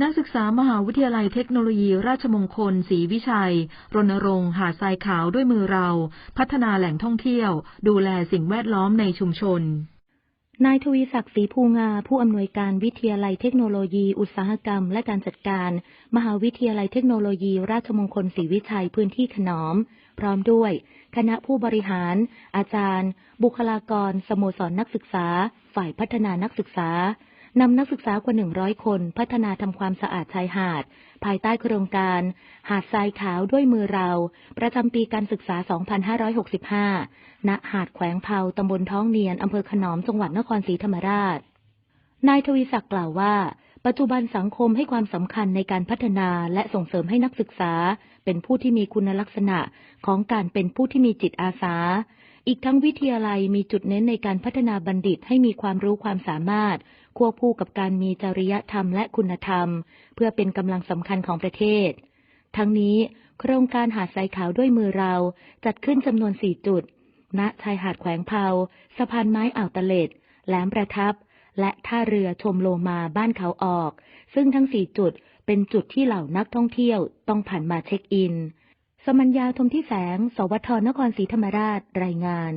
นักศึกษามหาวิทยาลัยเทคโนโลยีราชมงคลศรีวิชัย รณรงค์หาดทรายขาวด้วยมือเรา พัฒนาแหล่งท่องเที่ยว ดูแลสิ่งแวดล้อมในชุมชน นายทวีศักดิ์ศรีภูงา ผู้อำนวยการวิทยาลัยเทคโนโลยี อุตสาหกรรม และการจัดการ มหาวิทยาลัยเทคโนโลยี ราชมงคลศรีวิชัยพื้นที่ขนอม พร้อมด้วย คณะผู้บริหาร อาจารย์ บุคลากร สโมสรนักศึกษา ฝ่ายพัฒนานักศึกษา นำนักศึกษากว่า 100 คนพัฒนาทำความสะอาดชายหาด ภายใต้โครงการ หาดทรายขาวด้วยมือเรา ประจำปีการศึกษา 2565 ณ หาดแขวงเผาตำบลท้องเนียนอำเภอขนอมจังหวัดนครศรีธรรมราช นายทวีศักดิ์กล่าวว่า ปัจจุบันสังคมให้ความสำคัญในการพัฒนาและส่งเสริมให้นักศึกษา เป็นผู้ที่มีคุณลักษณะของการเป็นผู้ที่มีจิตอาสา อีกทั้งวิทยาลัยมีจุดเน้นในการพัฒนาบัณฑิตให้มีความรู้ความสามารถ ควบคู่กับการมีจริยธรรมและคุณธรรม เพื่อเป็นกำลังสำคัญของประเทศ ทั้งนี้โครงการหาดทรายขาวด้วยมือเราจัดขึ้นจำนวน4จุด ณ ชายหาดแขวงเผาสะพานไม้อ่าวตะเล็ด แหลมประทับ และท่าเรือชมโลมาบ้านเขาออก ซึ่งทั้ง4จุดเป็นจุดที่เหล่านักท่องเที่ยวต้องผ่านมาเช็คอิน สมัญญาธมที่แสง สวทนครศรีธรรมราช รายงาน